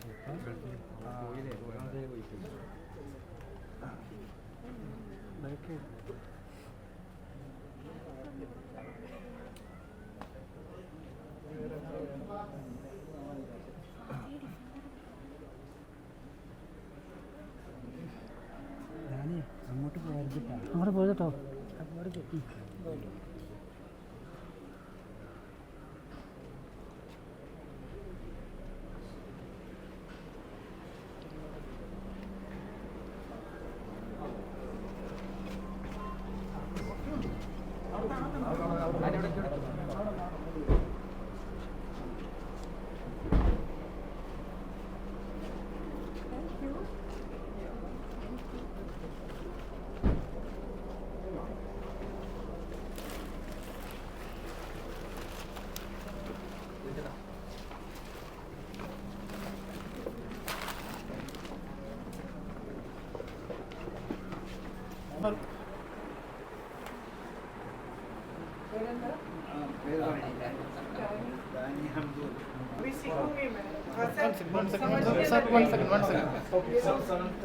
ആദ്യത്തെ പോയില്ലേ അങ്ങോട്ട് പോകരുതിട്ടോ അങ്ങോട്ട് പോകരുതട്ടോ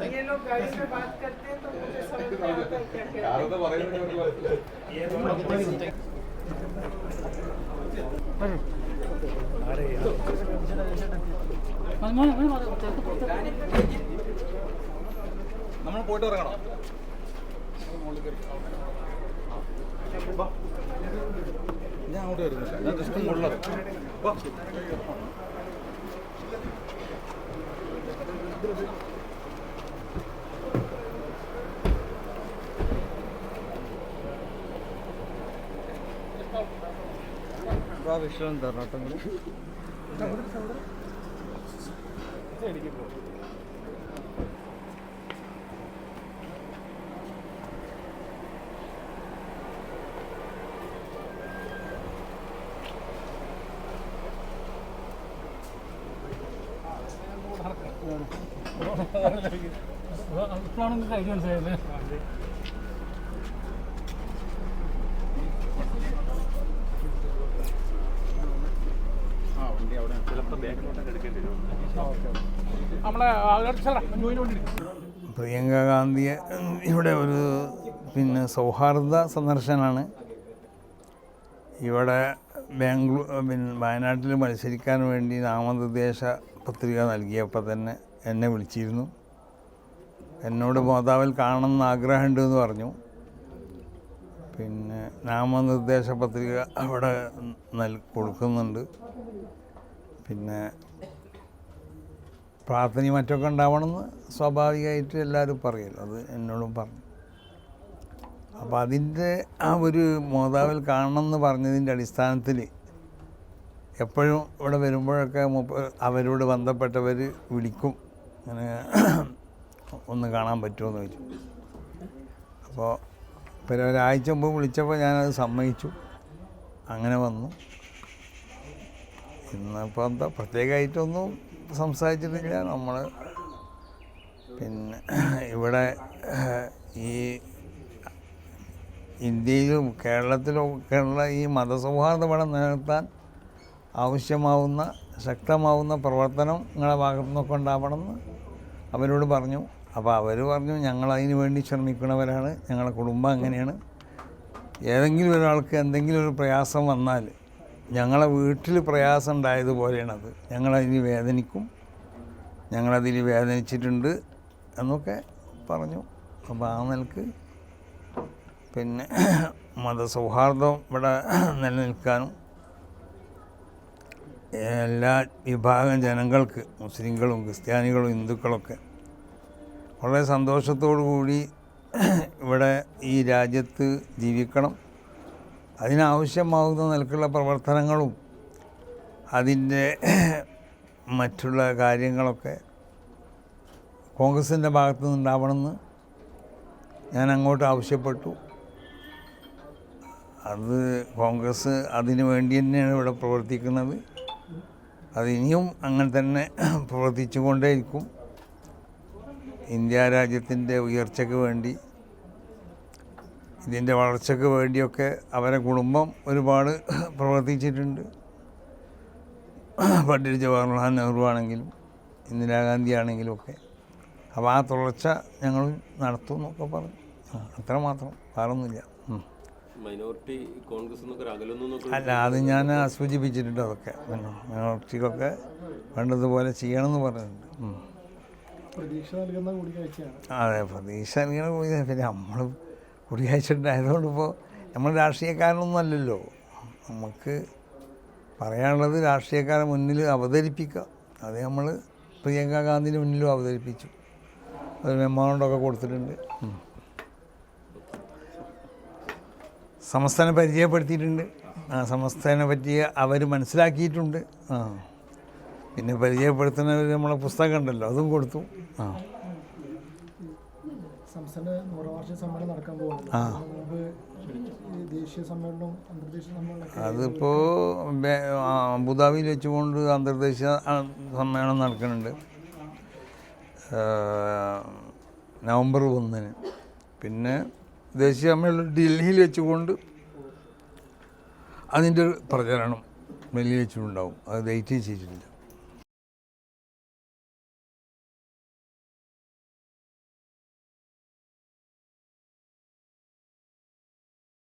ये लोग गाड़ी में बात करते हैं तो मुझे समझ में आता है क्या कहते हैं നമ്മൾ പോയിട്ട് ഇറങ്ങണം ഞാൻ അങ്ങോട്ട് വരുന്നില്ല ഞാൻ ജസ്റ്റ് മുള്ളത് വിഷയം തരണം പ്രിയങ്ക ഗാന്ധിയെ ഇവിടെ ഒരു പിന്നെ സൗഹാർദ്ദ സന്ദർശനമാണ്. ഇവിടെ ബാംഗ്ലൂർ പിന്നെ വയനാട്ടിൽ മത്സരിക്കാൻ വേണ്ടി നാമനിർദ്ദേശ പത്രിക നൽകിയപ്പോൾ തന്നെ എന്നെ വിളിച്ചിരുന്നു. എന്നോട് മാതാവിൽ കാണണമെന്ന് ആഗ്രഹമുണ്ട് എന്ന് പറഞ്ഞു. പിന്നെ നാമനിർദ്ദേശ പത്രിക അവിടെ നൽ കൊടുക്കുന്നുണ്ട്. പിന്നെ പ്രാർത്ഥനയും മറ്റൊക്കെ ഉണ്ടാവണമെന്ന് സ്വാഭാവികമായിട്ട് എല്ലാവരും പറയല്ലോ. അത് എന്നോടും പറഞ്ഞു. അപ്പോൾ അതിന്റെ ആ ഒരു മോതാവിൽ കാണണം എന്ന് പറഞ്ഞതിന്റെ അടിസ്ഥാനത്തിൽ എപ്പോഴും ഇവിടെ വരുമ്പോഴൊക്കെ അവരോട് ബന്ധപ്പെട്ടവർ വിളിക്കും. അങ്ങനെ ഒന്ന് കാണാൻ പറ്റുമോ എന്ന് ചോദിച്ചു. അപ്പോൾ പിന്നെ ഒരാഴ്ച മുമ്പ് വിളിച്ചപ്പോൾ ഞാനത് സമ്മതിച്ചു. അങ്ങനെ വന്നു. ഇന്നിപ്പോൾ എന്താ പ്രത്യേകമായിട്ടൊന്നും സംസാരിച്ചിട്ടില്ല. നമ്മൾ പിന്നെ ഇവിടെ ഈ ഇന്ത്യയിലും കേരളത്തിലും ഒക്കെയുള്ള ഈ മതസൗഹാർദ്ദം ഇവിടെ നിലനിർത്താൻ ആവശ്യമാവുന്ന ശക്തമാവുന്ന പ്രവർത്തനം നിങ്ങളുടെ ഭാഗത്തു നിന്നൊക്കെ ഉണ്ടാവണമെന്ന് അവരോട് പറഞ്ഞു. അപ്പോൾ അവർ പറഞ്ഞു ഞങ്ങൾ അതിന് വേണ്ടി ശ്രമിക്കുന്നവരാണ്. ഞങ്ങളുടെ കുടുംബം അങ്ങനെയാണ്. ഏതെങ്കിലും ഒരാൾക്ക് എന്തെങ്കിലും ഒരു പ്രയാസം വന്നാൽ ഞങ്ങളെ വീട്ടിൽ പ്രയാസം ഉണ്ടായതുപോലെയാണത് ഞങ്ങളതിന് വേദനിക്കും. ഞങ്ങളതിൽ വേദനിച്ചിട്ടുണ്ട് എന്നൊക്കെ പറഞ്ഞു. അപ്പോൾ ആ നിലയ്ക്ക് പിന്നെ മതസൗഹാർദ്ദം ഇവിടെ നിലനിൽക്കാനും എല്ലാ വിഭാഗം ജനങ്ങൾക്ക് മുസ്ലിങ്ങളും ക്രിസ്ത്യാനികളും ഹിന്ദുക്കളൊക്കെ വളരെ സന്തോഷത്തോടു കൂടി ഇവിടെ ഈ രാജ്യത്ത് ജീവിക്കണം. അതിനാവശ്യമാകുന്ന നിലക്കുള്ള പ്രവർത്തനങ്ങളും അതിന്റെ മറ്റുള്ള കാര്യങ്ങളൊക്കെ കോൺഗ്രസിന്റെ ഭാഗത്തു നിന്നുണ്ടാവണമെന്ന് ഞാൻ അങ്ങോട്ട് ആവശ്യപ്പെട്ടു. അത് കോൺഗ്രസ് അതിനു വേണ്ടി തന്നെയാണ് ഇവിടെ പ്രവർത്തിക്കുന്നത്. അത് ഇനിയും അങ്ങനെ തന്നെ പ്രവർത്തിച്ചു കൊണ്ടേയിരിക്കും ഇന്ത്യ രാജ്യത്തിന്റെ ഉയർച്ചയ്ക്ക് വേണ്ടി ഇതിന്റെ വളർച്ചയ്ക്ക് വേണ്ടിയൊക്കെ അവരെ കുടുംബം ഒരുപാട് പ്രവർത്തിച്ചിട്ടുണ്ട്. പണ്ഡിറ്റ് ജവഹർലാൽ നെഹ്റു ആണെങ്കിലും ഇന്ദിരാഗാന്ധി ആണെങ്കിലും ഒക്കെ. അപ്പോൾ ആ തുടർച്ച ഞങ്ങൾ നടത്തും എന്നൊക്കെ പറഞ്ഞു അത്ര മാത്രം വേറൊന്നുമില്ല. മൈനോറിറ്റി കോൺഗ്രസ് അല്ല അത് ഞാൻ സൂചിപ്പിച്ചിട്ടുണ്ട് അതൊക്കെ. മൈനോറിറ്റിക്കൊക്കെ വേണ്ടതുപോലെ ചെയ്യണമെന്ന് പറഞ്ഞിട്ടുണ്ട്. അതെ പ്രതീക്ഷ നൽകുന്ന കൂടിക്കാഴ്ച. പിന്നെ നമ്മൾ കൂടിക്കാഴ്ച ഉണ്ടായതുകൊണ്ട് ഇപ്പോൾ നമ്മൾ രാഷ്ട്രീയക്കാരനൊന്നും അല്ലല്ലോ. നമുക്ക് പറയാനുള്ളത് രാഷ്ട്രീയക്കാരെ മുന്നിൽ അവതരിപ്പിക്കുക. അത് നമ്മൾ പ്രിയങ്ക ഗാന്ധിന്റെ മുന്നിലും അവതരിപ്പിച്ചു. അത് മെമ്മോണ്ടൊക്കെ കൊടുത്തിട്ടുണ്ട്. സമസ്തനെ പരിചയപ്പെടുത്തിയിട്ടുണ്ട്. ആ സമസ്തനെ പറ്റി അവർ മനസ്സിലാക്കിയിട്ടുണ്ട്. ആ. പിന്നെ പരിചയപ്പെടുത്തുന്നവർ നമ്മളെ പുസ്തകം ഉണ്ടല്ലോ അതും കൊടുത്തു. ആ. സംസ്ഥാന വാർഷിക സമ്മേളനം നടക്കാൻ ദേശീയ അന്തർദേശീയ അതിപ്പോൾ അബുദാബിയിൽ വെച്ചുകൊണ്ട് അന്തർദേശീയ സമ്മേളനം നടക്കുന്നുണ്ട്. നവംബർ ഒന്നിന്. പിന്നെ ദേശീയ സമ്മേളനം ഡൽഹിയിൽ വെച്ചുകൊണ്ട് അതിന്റെ ഒരു പ്രചരണം ഡൽഹിയിൽ വെച്ചിട്ടുണ്ടാവും അത് ഡേറ്റ് ചെയ്തിട്ടില്ല